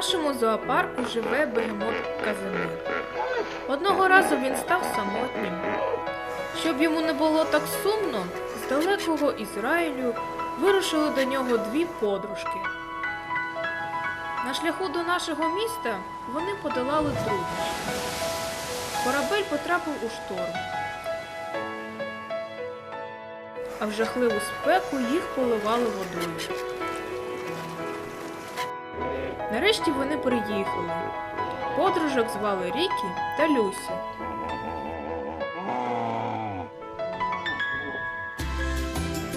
нашому зоопарку живе бегемот Казимир. Одного разу він став самотнім. Щоб йому не було так сумно, з далекого Ізраїлю вирушили до нього дві подружки. На шляху до нашого міста вони подолали труднощі. Корабель потрапив у шторм. А в жахливу спеку їх поливали водою. Нарешті вони приїхали. Подружок звали Рікі та Люсі.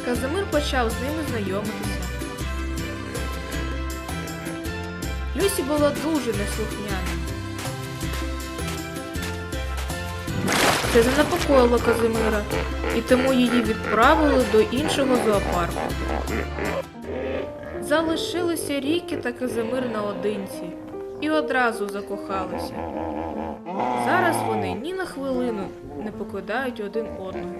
Казимир почав з ними знайомитися. Люсі була дуже неслухняна. Це занепокоїло Казимира, і тому її відправили до іншого зоопарку. Залишилися Рікі та Казимир наодинці і одразу закохалися. Зараз вони ні на хвилину не покидають один одного.